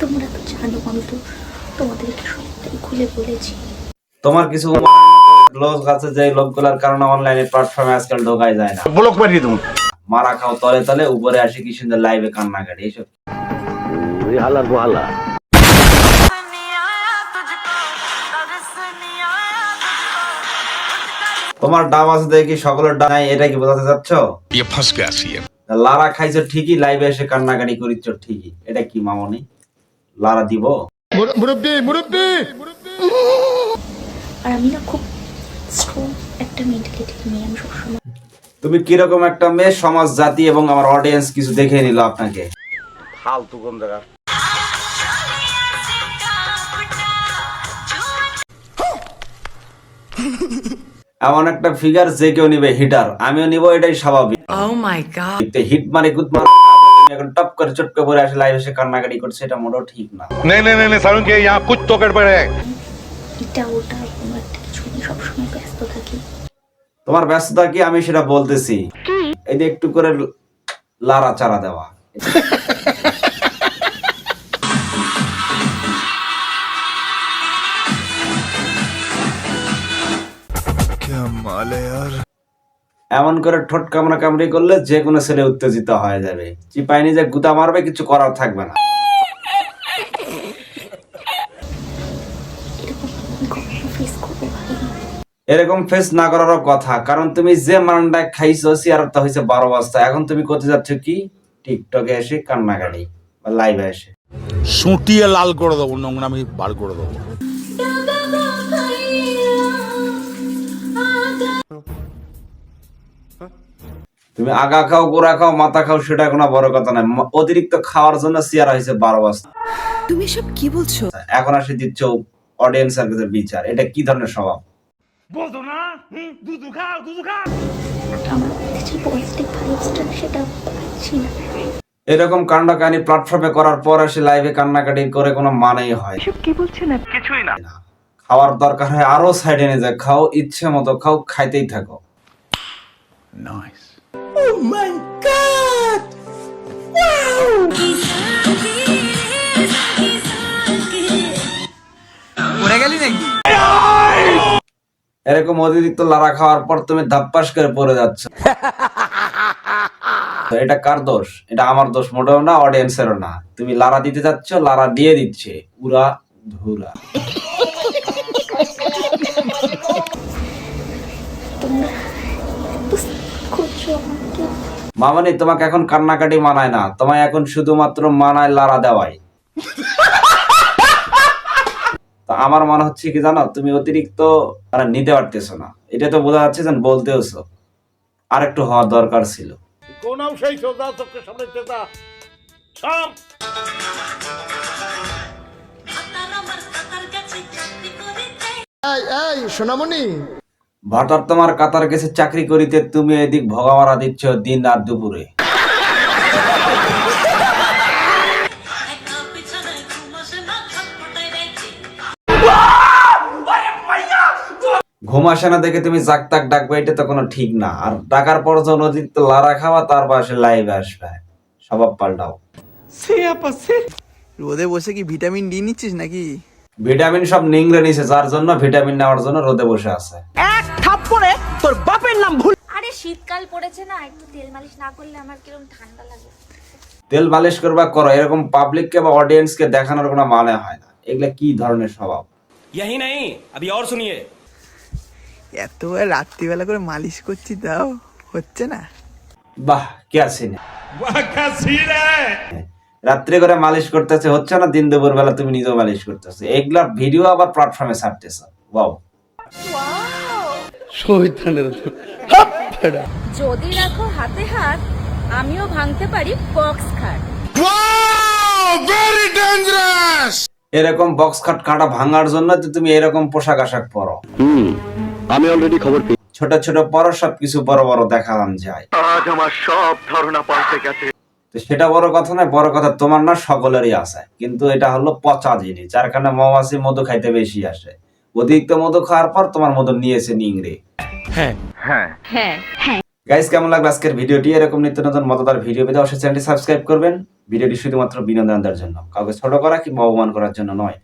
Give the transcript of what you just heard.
তোমরা তো জানো আমি তো তোমাদেরকে সত্যি খুলে বলেছি। তোমার কিছু ব্লগ আছে যে লোকগুলার কারণে অনলাইনে প্ল্যাটফর্মে আজকাল ঢোকাই যায় না। ব্লগ পাঠিয়ে দেবো। মারা খাও তলে তলে উপরে আসি কি সুন্দর লাইভে কান্না কান্নাকাটি এইসব। হালার হালা তোমার ডাব আছে দেখি সকলের ডাব নাই এটা কি বোঝাতে চাচ্ছ? ইয়ে ইয়ে। লারা খাইছে ঠিকই লাইভে এসে কান্নাকাটি করিচ্ছ ঠিকই এটা কি মামনি? লারা দিব। আর আমি না খুব স্ট্রং একটা নিয়ে আমি সবসময় তুমি কীরকম একটা মেয়ে সমাজ জাতি এবং আমার অডিয়েন্স কিছু দেখে নিল আপনাকে? ফালতু কোন জায়গা এমন একটা ফিগার যে কেউ নিবে হিটার আমিও নিব এটাই স্বাভাবিক। Oh my god. হিট মানে গুদ মারা। তুমি এখন টপ করে চটকে পরে আসে লাইভ এসে কান্নাকাটি করছে এটা মোটেও ঠিক না नहीं नहीं नहीं, नहीं सारुण के यहाँ कुछ तो गड़बड़ है এটা ওটা কোনো একটা কিছু নিয়ে সবসময় ব্যস্ত থাকি তোমার ব্যস্ততা কি আমি সেটা বলতেছি এই যে একটু করে লারা চারা দেওয়া এমন করে ঠোঁট কামড়া কামড়ি করলে যে কোনো ছেলে উত্তেজিত হয়ে যাবে। চিপাইনি যে গুতা মারবে কিছু করার থাকবে না। এরকম ফেস না করারও কথা কারণ তুমি যে মানটা খাইছো সিয়ারটা হয়েছে বারো বস্তা এখন তুমি কোথায় যাচ্ছ কি? টিকটকে এসে কান্নাকাটি বা লাইভে এসে। সুটিয়ে লাল করে দেবো নোংরা আমি বার করে দেবো। তুমি আগা খাও গোড়া খাও মাথা খাও সেটা কোনো বড় কথা নয়। অতিরিক্ত খাওয়ার জন্য সিয়ার হয়েছে বারো বস্তা। তুমি সব কি বলছো? এখন আসে দিচ্ছ অডিয়েন্সের কাছে বিচার। এটা কি ধরনের স্বভাব? আমার মধ্যে যে পজিটিভ ভাইবসটা সেটা পাচ্ছি না এরকম কাণ্ড কাহিনী প্ল্যাটফর্মে করার পর এসে লাইভে কান্নাকাটি করে কোনো মানেই হয় না। খাওয়ার দরকার হয় আরও সাইডে নিয়ে যায় খাও ইচ্ছে মতো খাও খাইতেই থাকো। নাইস এরকম অতিরিক্ত লারা খাওয়ার পর তুমি ধাপ্পাস করে পড়ে যাচ্ছ। এটা কার দোষ? এটা আমার দোষ মোটেও না অডিয়েন্সেরও না। তুমি লারা দিতে যাচ্ছ লারা দিয়ে দিচ্ছে। উড়া ধুরা তোমরা এত করছ আমাকে মামানি তোমাকে এখন কান্নাকাটি মানায় না। তোমায় এখন শুধুমাত্র মানায় লারা দেওয়াই। তা আমার মনে হচ্ছে কি জানো তুমি অতিরিক্ত মানে নিতে পারতেছো না। এটা তো বোঝা যাচ্ছে যে বলতেওছো। আর একটু হওয়া দরকার ছিল। কোন সেই সোজা চোখের সামনে চেতা সব এই সোনামণি। ভাটার তোমার কাতার গেছে, চাকরি করিতে তুমি এদিক ভগামারা দিচ্ছ দিন আর দুপুরে। ঘুম না দেখে তুমি জাক তাক ডাকবে, এটা তো কোনো ঠিক না। আর ডাকার পর যখন অতিরিক্ত লারা খাওয়া, তার পাশে লাইভে আসবে। স্বভাব পাল্টাও। রোদে বসে কি ভিটামিন ডি নিচ্ছিস নাকি? ভিটামিন সব নিংড়ে নিছে যার জন্য ভিটামিন নেওয়ার জন্য রোদে বসে আছে। এক থাপ্পড়ে তোর বাপের নাম ভুল আরে শীতকাল পড়েছে না একটু তেল মালিশ না করলে আমার কীরকম ঠান্ডা লাগে। তেল মালিশ করবা করো এরকম পাবলিক কে বা অডিয়েন্স কে দেখানোর কোনো মানে হয় না। এগুলা কি ধরনের স্বভাব? ইয়াহি নাই আবি আর শুনিয়ে এত রাত্রি বেলা করে মালিশ করছি দাও হচ্ছে না। বাহ কে আসিনে বাহ কে আসিনে হ্যাঁ। রাত্রে করে মালিশ করতেছে হচ্ছে না দিন দুপুর বেলা তুমি নিজেও মালিশ করতেছে? এগুলা ভিডিও আবার প্ল্যাটফর্মে ছাড়তেছ। ওয়াও যদি রাখো হাতে হাত আমিও ভাঙতে পারি বক্স খাট এরকম বক্স খাট কাটা ভাঙার জন্য তো তুমি এরকম পোশাক আশাক পরো। হুম আমি অলরেডি খবর পেয়ে ছোট ছোট পরো সবকিছু বড় বড় দেখালাম যায়। আজ আমার সব ধারণা পাল্টে গেছে। সেটা বড় কথা নয় বড় কথা তোমার না সকলেরই আছে। কিন্তু এটা হলো পচা জিনিস যার কারণে মৌমাছি মধু খাইতে বেশি আসে। অতিরিক্ত মধু খাওয়ার পর তোমার মধু নিয়েছে নিংড়ে। হ্যাঁ। হ্যাঁ। গাইস কেমন লাগল আজকের ভিডিওটি? এরকম নিত্য নতুন মতদার ভিডিও পেতে অবশ্যই চ্যানেলটি সাবস্ক্রাইব করবেন। ভিডিওটি শুধুমাত্র বিনোদন দেওয়ার জন্য কাউকে ছোট করা কিংবা অপমান করার জন্য নয়।